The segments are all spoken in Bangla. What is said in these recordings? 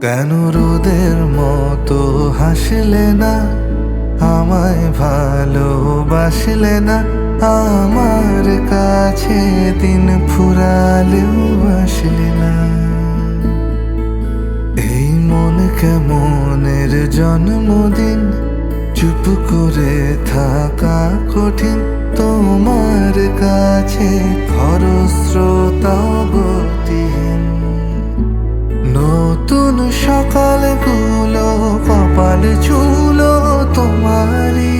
কেন রোদের মতো হাসলে না? আমায় ভালোবাসলে না? আমার কাছে দিন ফুরালেও আসলে না। এই মন কেমনের জন্মদিন? চুপ করে থাকা কঠিন। সকালগুলো কপাল ছুলো তোমারি।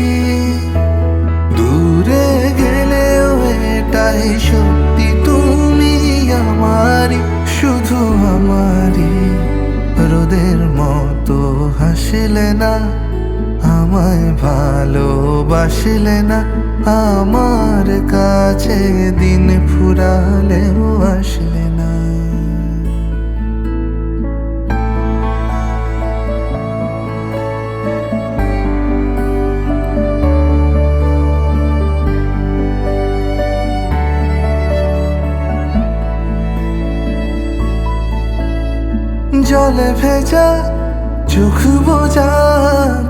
দূরে গেলেও এটাই সত্যি, তুমি আমারই, শুধু আমারই। রোদের মতো হাসলে না, আমায় ভালোবাসলে না, আমার কাছে দিন ফুরালেও জলে ভেজা চোখ বোঝা,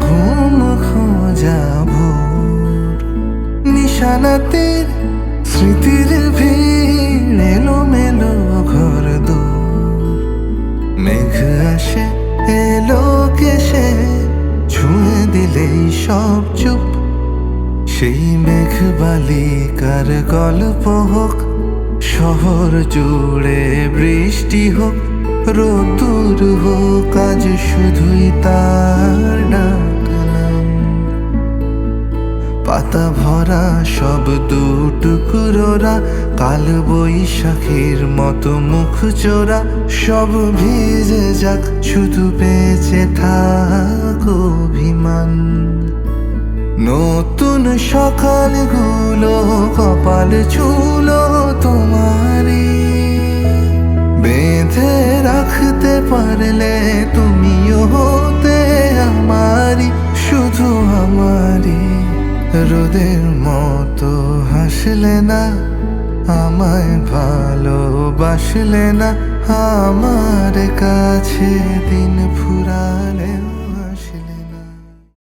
ঘুম খোঁজা ভোর। নিশানাতের স্মৃতির ভিড় এলো মেলো ঘর দূর। মেঘ আসে এলো কেসে ছুঁয়ে দিলেই সব চুপ। সেই মেঘ বালিকার গল্প হোক, শহর জুড়ে বৃষ্টি হোক। রোদুর হোক আজ শুধুই তার ডাকলাম পাতা ভরা সব দুটুকরোরা, কাল বৈশাখীর মতো মুখ চোরা, সব ভিজে যাক, শুধু বেঁচে থাক অভিমান। নতুন সকালগুলো কপাল ছুলো পারলে তুমিও হতে আমারি শুধু আমারি রোদের মতো হাসলে না, আমায় ভালোবাসলে না, আমার কাছে দিন ফুরালে